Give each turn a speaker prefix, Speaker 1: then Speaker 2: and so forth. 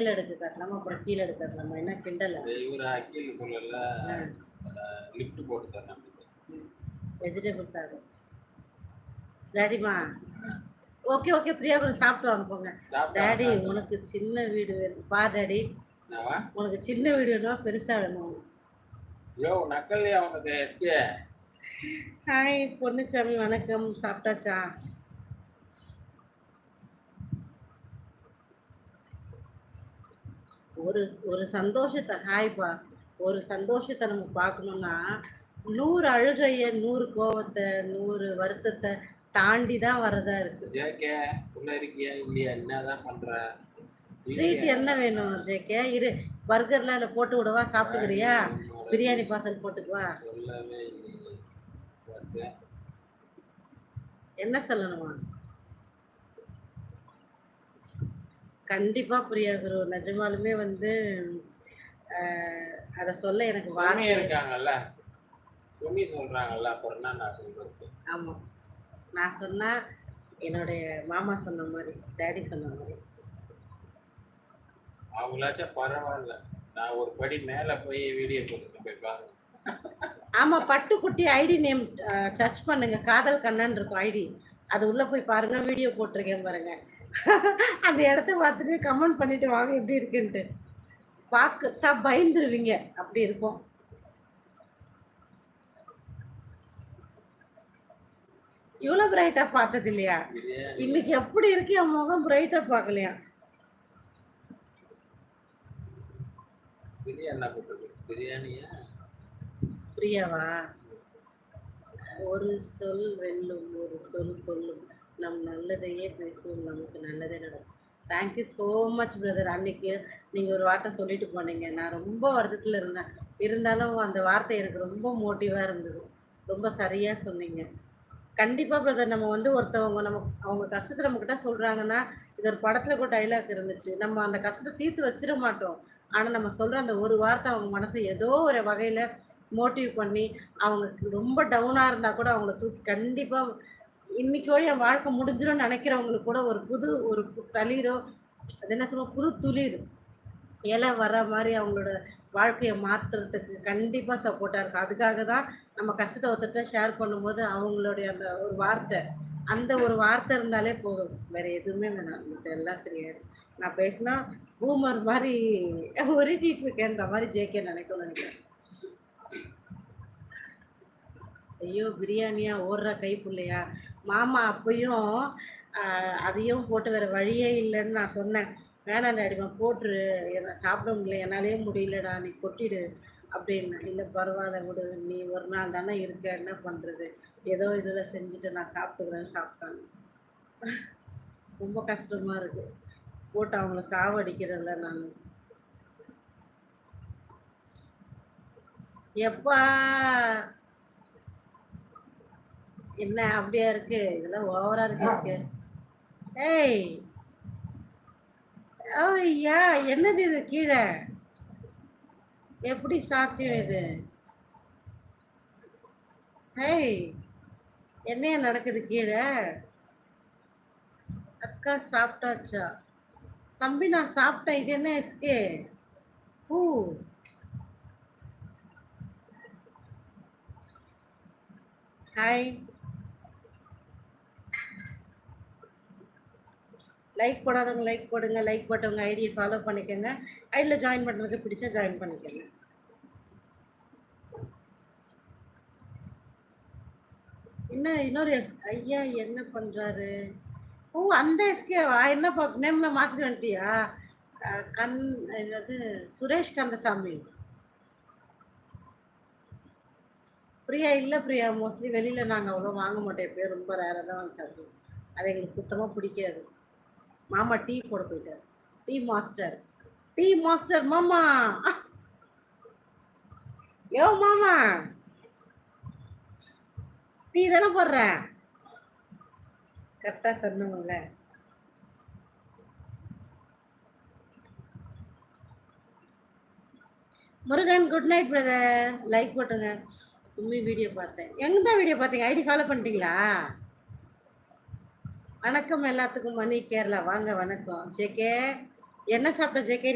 Speaker 1: கீழே எடுக்க காட்டலாமா அப்புறம் கீழே எடுக்க காட்டலாமா என்ன கிண்டல?
Speaker 2: இவர் அக்கீல் சொல்லல லிஃப்ட் போட்டு தரேன்
Speaker 1: வெஜிடபிள் சாதம். டாடிமா ஓகே ஓகே பிரியா கூட சாப்பிட்டு வாங்க போங்க. டாடி உனக்கு சின்ன வீடு வேணும். பா டாடி. உனக்கு சின்ன வீடு வேணுமா பெருசா வேணும்.
Speaker 2: யோ நக்கல்லையா உனக்கு எஸ்கே?
Speaker 1: ஹாய் பொன்னுச்சாமி வணக்கம். சாப்பிட்டாச்சா? ஒரு ஒரு சந்தோஷத்தை ஹாய்ப்பா ஒரு சந்தோஷத்தை நம்ம பார்க்கணும்னா நூறு அழுகைய நூறு கோவத்தை நூறு வருத்தத்தை தாண்டி தான் வரதா இருக்கு.
Speaker 2: ஜேகே உள்ள இருக்கியா இல்லையா? என்னதான் பண்ற?
Speaker 1: ட்ரீட் என்ன வேணும் ஜேகே? இரு பர்கர்லாம் அதில் போட்டு விடவா? சாப்பிட்டுக்கிறியா? பிரியாணி பார்சல் போட்டுக்குவா. என்ன சொல்லணுமா? கண்டிப்பா பிரியா குரு நிஜமாலுமே வந்து அத சொல்ல எனக்கு வார்த்தை
Speaker 2: இருக்காங்கல்ல? சுமி சொல்றாங்கல்ல அப்புறம் நான் சொல்றது?
Speaker 1: ஆமா. நான் சொன்னா என்னுடைய மாமா சொன்ன மாதிரி டேடி சொன்ன மாதிரி.
Speaker 2: அவங்களாச்சும் பரவாயில்ல. நான் ஒரு படி மேல போய் வீடியோ போட்டுட்டு போய் பாருங்க.
Speaker 1: ஆமா பட்டுக்குட்டி ஐடி நேம் சர்ச் பண்ணுங்க. காதல் கண்ணன் இருக்கும் ஐடி. அது உள்ள போய் பாருங்க வீடியோ போட்டிருக்கேன் பாருங்க. அந்த இடத்த பார்த்துட்டு கமெண்ட் பண்ணிட்டு வாங்க எப்படி இருக்குன்ட்டு. பார்க்க பயந்துருவீங்க. அப்படி இருக்கும். இவ்வளவு பிரைட்டா பார்த்தது இல்லையா இன்னைக்கு எப்படி இருக்கு? என் முகம் பிரைட்டா பார்க்கலையா? பிரியாவா? ஒரு சொல் வெல்லும் ஒரு சொல் கொல்லும் நம் நல்லதையே பேசும் நமக்கு நல்லதே நடக்கும். தேங்க்யூ ஸோ மச் பிரதர் அன்னைக்கு நீங்கள் ஒரு வார்த்தை சொல்லிட்டு போனீங்க. நான் ரொம்ப வருத்தத்தில் இருந்தேன். இருந்தாலும் அந்த வார்த்தை எனக்கு ரொம்ப மோட்டிவாக இருந்தது. ரொம்ப சரியாக சொன்னீங்க. கண்டிப்பாக பிரதர் நம்ம வந்து ஒருத்தவங்க நம்ம அவங்க கஷ்டத்தை நம்மக்கிட்ட சொல்கிறாங்கன்னா இது ஒரு படத்தில் கூட டைலாக் இருந்துச்சு. நம்ம அந்த கஷ்டத்தை தீர்த்து வச்சிட மாட்டோம். ஆனால் நம்ம சொல்கிற அந்த ஒரு வார்த்தை அவங்க மனசை ஏதோ ஒரு வகையில் மோட்டிவ் பண்ணி அவங்க ரொம்ப டவுனாக இருந்தால் கூட அவங்கள தூக்கி கண்டிப்பாக இன்னைக்கோட என் வாழ்க்கை முடிஞ்சிடும்னு நினைக்கிறவங்களுக்கு கூட ஒரு புது ஒரு தளிரோ அது என்ன சொல்லுவோம் புது துளிர் இலை வர மாதிரி அவங்களோட வாழ்க்கையை மாற்றுறதுக்கு கண்டிப்பாக சப்போர்ட்டாக இருக்கும். அதுக்காக தான் நம்ம கஷ்டத்தை ஒருத்தட்ட ஷேர் பண்ணும்போது அவங்களுடைய அந்த ஒரு வார்த்தை அந்த ஒரு வார்த்தை இருந்தாலே போதும். வேறு எதுவுமே வேணாம். எல்லாம் சரியாயிடும் நான் பேசினா பூமர் மாதிரி உருட்டிட்டு இருக்கேன்ற மாதிரி ஜேகே நினைக்கணும் நினைக்கிறேன். ஐயோ பிரியாணியா ஓடுற கைப்புள்ளையா மாமா அப்பயும் அதையும் போட்டு வேறு வழியே இல்லைன்னு நான் சொன்னேன். வேணாம் டாடிமா போட்டுரு. என்ன சாப்பிட முடியல என்னாலேயே முடியலடா நீ கொட்டிடு அப்படின்னு. இல்லை பரவாயில்ல விடு நீ ஒரு நாள் தானே இருக்க என்ன பண்ணுறது ஏதோ இதில் செஞ்சுட்டு நான் சாப்பிட்டுக்கிறேன்னு சாப்பிட்டாங்க ரொம்ப கஷ்டமாக இருக்குது போட்டு அவங்கள சாவடிக்கிறதில்ல நான். எப்பா என்ன அப்படியா இருக்கு? இதெல்லாம் ஓவரா இருக்கு ஏய். ஐயா என்னது இது கீழே? எப்படி சாத்தியம் இது? ஏய் என்னையா நடக்குது கீழே? அக்கா சாப்பிட்டாச்சா? தம்பி நான் சாப்பிட்டேன். இது என்ன எஸ்கே ஊ. ஹாய் லைக் போடாதவங்க லைக் போடுங்க லைக் போட்டவங்க ஐடியை ஃபாலோ பண்ணிக்கோங்க. ஐடியில் ஜாயின் பண்ணுறது பிடிச்சா ஜாயின் பண்ணிக்கோங்க. என்ன இன்னொரு எஸ் ஐயா என்ன பண்ணுறாரு ஓ அந்த எஸ்கேவா என்ன பா நேம்லாம் மாற்றிட்டு வந்துட்டியா? கண் என்னது சுரேஷ் கந்தசாமி. பிரியா இல்லை பிரியா மோஸ்ட்லி வெளியில் நாங்கள் அவ்வளோ வாங்க மாட்டோம். எப்பயும் ரொம்ப ரேராக தான் வாங்க சாப்பிடுவோம் அது எங்களுக்கு சுத்தமாக பிடிக்காது. மாமா டீ போட போயிட்டார். Tea master. டீ மாஸ்டர் மாமா. யோ மாமா. டீ தானே போடுற? கரெக்டாக சொன்னவங்கள. Murugan good night brother like போட்டுங்க. சும்மி வீடியோ பார்த்தேன். எங்கே தான் வீடியோ பார்த்தீங்க? ஐடி ஃபாலோ பண்ணிட்டீங்களா? வணக்கம் எல்லாத்துக்கும். மணி கேரளா. வாங்க வணக்கம். ஜேகே என்ன சாப்பிட்ட ஜேகே